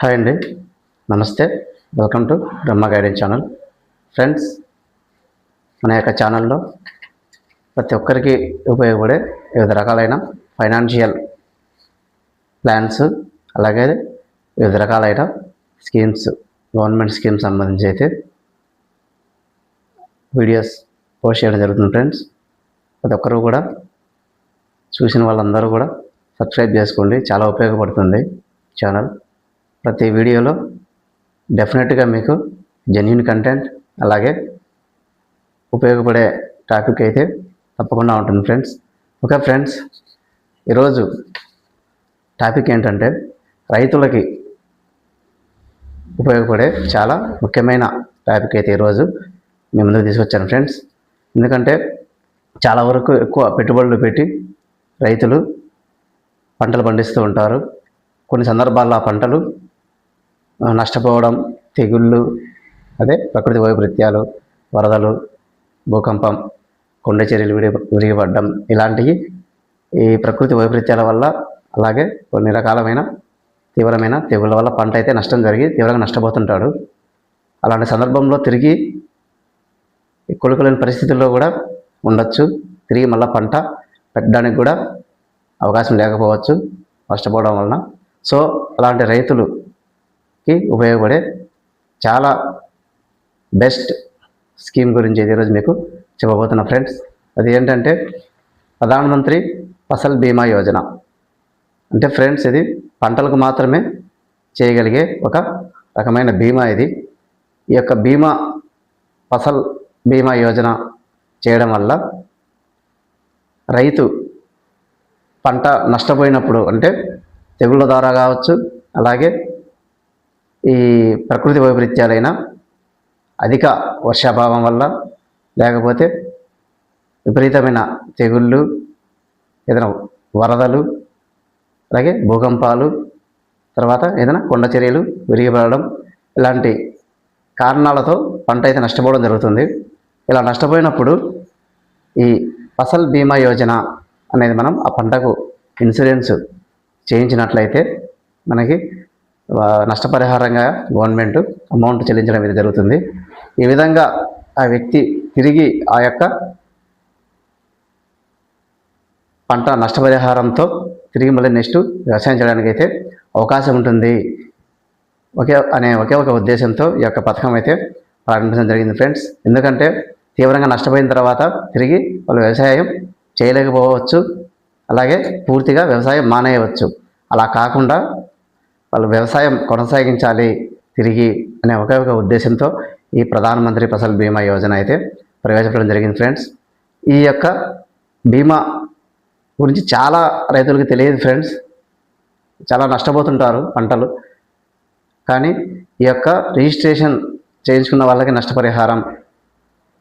Hi అండి నమస్తే welcome to Brahma guidance channel friends మన యొక్క ఛానల్లో ప్రతి ఒక్కరికి ఉపయోగపడే వివిధ రకాలైన ఫైనాన్షియల్ ప్లాన్స్ అలాగే వివిధ రకాలైన స్కీమ్స్ గవర్నమెంట్ స్కీమ్స్ సంబంధించి అయితే వీడియోస్ పోస్ట్ చేయడం జరుగుతుంది ఫ్రెండ్స్ ప్రతి ఒక్కరు కూడా చూసిన వాళ్ళందరూ కూడా సబ్స్క్రైబ్ చేసుకోండి. చాలా ఉపయోగపడుతుంది ఛానల్ ప్రతి వీడియోలో డెఫినెట్గా మీకు జెన్యున్ కంటెంట్ అలాగే ఉపయోగపడే టాపిక్ అయితే తప్పకుండా ఉంటుంది ఫ్రెండ్స్ ఓకే ఫ్రెండ్స్ ఈరోజు టాపిక్ ఏంటంటే రైతులకి ఉపయోగపడే చాలా ముఖ్యమైన టాపిక్ అయితే ఈరోజు మీ ముందుకు తీసుకొచ్చాను ఫ్రెండ్స్ ఎందుకంటే చాలా వరకు ఎక్కువ పెట్టుబడులు పెట్టి రైతులు పంటలు పండిస్తూ ఉంటారు. కొన్ని సందర్భాల్లో ఆ పంటలు నష్టపోవడం తెగుళ్ళు అదే ప్రకృతి వైపరీత్యాలు వరదలు భూకంపం కొండ చర్యలు విడి విరిగిపడడం ఇలాంటివి ఈ ప్రకృతి వైపరీత్యాల వల్ల అలాగే కొన్ని రకాలమైన తీవ్రమైన తెగుళ్ళ వల్ల పంట అయితే నష్టం జరిగి తీవ్రంగా నష్టపోతుంటాడు. అలాంటి సందర్భంలో తిరిగి కొడుకులేని పరిస్థితుల్లో కూడా ఉండొచ్చు. తిరిగి మళ్ళీ పంట పెట్టడానికి కూడా అవకాశం లేకపోవచ్చు. నష్టపోవడం వలన. సో అలాంటి రైతులు కి ఉపయోగపడే చాలా బెస్ట్ స్కీమ్ గురించి ఈరోజు మీకు చెప్పబోతున్నా ఫ్రెండ్స్. అది ఏంటంటే ప్రధానమంత్రి ఫసల్ బీమా యోజన. అంటే ఫ్రెండ్స్ ఇది పంటలకు మాత్రమే చేయగలిగే ఒక రకమైన బీమా ఇది. ఈ యొక్క బీమా ఫసల్ బీమా యోజన చేయడం వల్ల రైతు పంట నష్టపోయినప్పుడు అంటే తెగుళ్ళ ద్వారా కావచ్చు అలాగే ఈ ప్రకృతి వైపరీత్యాలైన అధిక వర్షాభావం వల్ల లేకపోతే విపరీతమైన తెగుళ్ళు ఏదైనా వరదలు అలాగే భూకంపాలు తర్వాత ఏదైనా కొండ చర్యలు విరిగిపడడం ఇలాంటి కారణాలతో పంట అయితే నష్టపోవడం జరుగుతుంది. ఇలా నష్టపోయినప్పుడు ఈ ఫసల్ బీమా యోజన అనేది మనం ఆ పంటకు ఇన్సూరెన్స్ చేయించినట్లయితే మనకి నష్టపరిహారంగా గవర్నమెంట్ అమౌంట్ చెల్లించడం ఇది జరుగుతుంది. ఈ విధంగా ఆ వ్యక్తి తిరిగి ఆ యొక్క పంట నష్టపరిహారంతో తిరిగి మళ్ళీ నెక్స్ట్ వ్యవసాయం చేయడానికి అయితే అవకాశం ఉంటుంది. ఒకే అనే ఒకే ఒక ఉద్దేశంతో ఈ యొక్క పథకం అయితే ప్రారంభించడం జరిగింది ఫ్రెండ్స్. ఎందుకంటే తీవ్రంగా నష్టపోయిన తర్వాత తిరిగి వాళ్ళు వ్యవసాయం చేయలేకపోవచ్చు. అలాగే పూర్తిగా వ్యవసాయం మానేయవచ్చు. అలా కాకుండా వాళ్ళు వ్యవసాయం కొనసాగించాలి తిరిగి అనే ఒకే ఒక ఉద్దేశంతో ఈ ప్రధానమంత్రి ఫసల్ బీమా యోజన అయితే ప్రవేశపెట్టడం జరిగింది ఫ్రెండ్స్. ఈ యొక్క బీమా గురించి చాలా రైతులకు తెలియదు ఫ్రెండ్స్. చాలా నష్టపోతుంటారు పంటలు. కానీ ఈ యొక్క రిజిస్ట్రేషన్ చేయించుకున్న వాళ్ళకి నష్టపరిహారం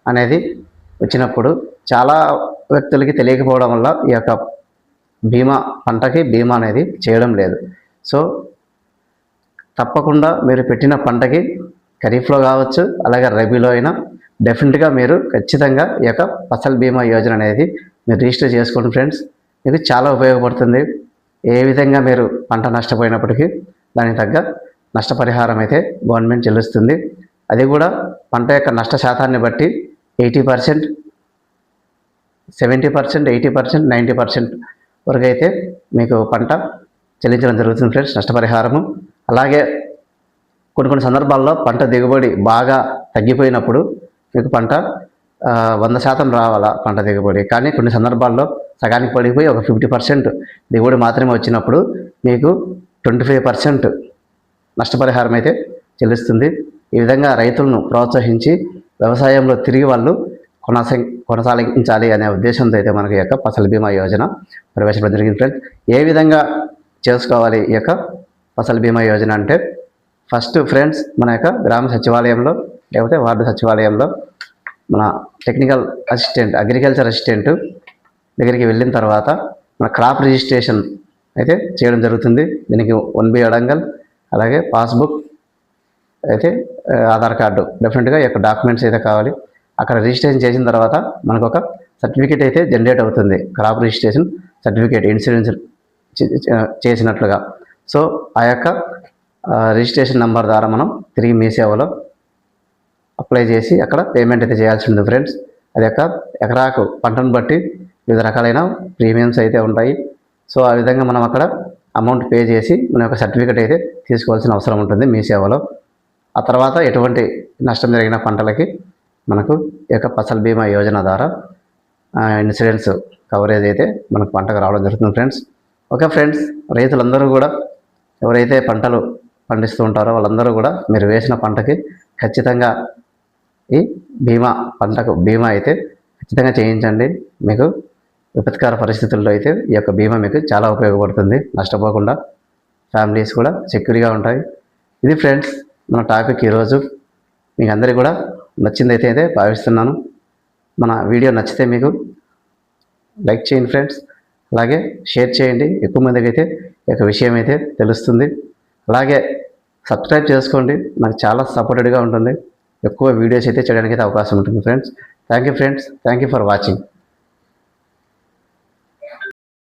అనేది వచ్చినప్పుడు చాలా వ్యక్తులకి తెలియకపోవడం వల్ల ఈ యొక్క బీమా పంటకి బీమా అనేది చేయడం లేదు. సో తప్పకుండా మీరు పెట్టిన పంటకి ఖరీఫ్లో కావచ్చు అలాగే రబీలో అయినా డెఫినెట్గా మీరు ఖచ్చితంగా ఈ యొక్క ఫసల్ బీమా యోజన అనేది మీరు రిజిస్టర్ చేసుకోండి ఫ్రెండ్స్. ఇది చాలా ఉపయోగపడుతుంది. ఏ విధంగా మీరు పంట నష్టపోయినప్పటికీ దానికి తగ్గ నష్టపరిహారం అయితే గవర్నమెంట్ చెల్లిస్తుంది. అది కూడా పంట యొక్క నష్ట శాతాన్ని బట్టి eighty percent seventy percent eighty percent ninety percent వరకు అయితే మీకు పంట చెల్లించడం జరుగుతుంది ఫ్రెండ్స్. నష్టపరిహారము అలాగే కొన్ని కొన్ని సందర్భాల్లో పంట దిగుబడి బాగా తగ్గిపోయినప్పుడు మీకు పంట వంద శాతం రావాలా పంట దిగుబడి. కానీ కొన్ని సందర్భాల్లో సగానికి పడిపోయి ఒక ఫిఫ్టీ పర్సెంట్ దిగుబడి మాత్రమే వచ్చినప్పుడు మీకు ట్వంటీ ఫైవ్ పర్సెంట్ నష్టపరిహారం అయితే చెల్లిస్తుంది. ఈ విధంగా రైతులను ప్రోత్సహించి వ్యవసాయంలో తిరిగి వాళ్ళు కొనసా కొనసాగించాలి అనే ఉద్దేశంతో అయితే మనకి ఈ యొక్క ఫసల్ బీమా యోజన ప్రవేశపెట్టడం జరిగింది. ఫ్రెండ్స్ ఏ విధంగా చేసుకోవాలి ఈ యొక్క ఫసల్ బీమా యోజన అంటే ఫస్ట్ ఫ్రెండ్స్ మన యొక్క గ్రామ సచివాలయంలో లేకపోతే వార్డు సచివాలయంలో మన టెక్నికల్ అసిస్టెంట్ అగ్రికల్చర్ అసిస్టెంట్ దగ్గరికి వెళ్ళిన తర్వాత మన క్రాప్ రిజిస్ట్రేషన్ అయితే చేయడం జరుగుతుంది. దీనికి వన్ బి అడంగల్ అలాగే పాస్బుక్ అయితే ఆధార్ కార్డు డెఫినెట్గా ఈ యొక్క డాక్యుమెంట్స్ అయితే కావాలి. అక్కడ రిజిస్ట్రేషన్ చేసిన తర్వాత మనకు ఒక సర్టిఫికేట్ అయితే జనరేట్ అవుతుంది. క్రాప్ రిజిస్ట్రేషన్ సర్టిఫికేట్ ఇన్సూరెన్స్ చేసినట్లుగా. సో ఆ యొక్క రిజిస్ట్రేషన్ నెంబర్ ద్వారా మనం తిరిగి మీ సేవలో అప్లై చేసి అక్కడ పేమెంట్ అయితే చేయాల్సి ఉంటుంది ఫ్రెండ్స్ అది యొక్క ఎకరాకు పంటను బట్టి వివిధ రకాలైన ప్రీమియమ్స్ అయితే ఉంటాయి. సో ఆ విధంగా మనం అక్కడ అమౌంట్ పే చేసి మన యొక్క సర్టిఫికేట్ అయితే తీసుకోవాల్సిన అవసరం ఉంటుంది మీ సేవలో. ఆ తర్వాత ఎటువంటి నష్టం జరిగిన పంటలకి మనకు ఈ యొక్క ఫసల్ బీమా యోజన ద్వారా ఇన్సూరెన్స్ కవరేజ్ అయితే మనకు పంటకు రావడం జరుగుతుంది ఫ్రెండ్స్ ఓకే ఫ్రెండ్స్ రైతులందరూ కూడా ఎవరైతే పంటలు పండిస్తూ ఉంటారో వాళ్ళందరూ కూడా మీరు వేసిన పంటకి ఖచ్చితంగా ఈ బీమా పంటకు బీమా అయితే ఖచ్చితంగా చేయించండి. మీకు విపత్కర పరిస్థితుల్లో అయితే ఈ యొక్క బీమా మీకు చాలా ఉపయోగపడుతుంది. నష్టపోకుండా ఫ్యామిలీస్ కూడా సెక్యూర్గా ఉంటాయి. ఇది ఫ్రెండ్స్ మన టాపిక్ ఈరోజు. మీకు అందరికీ కూడా నచ్చిందైతే అయితే భావిస్తున్నాను. మన వీడియో నచ్చితే మీకు లైక్ చేయండి ఫ్రెండ్స్. అలాగే షేర్ చేయండి. ఎక్కువ మందికి అయితే యొక్క విషయం అయితే తెలుస్తుంది. అలాగే సబ్స్క్రైబ్ చేసుకోండి. నాకు చాలా సపోర్టెడ్గా ఉంటుంది. ఎక్కువ వీడియోస్ అయితే చేయడానికి అయితే అవకాశం ఉంటుంది friends thank you friends thank you for watching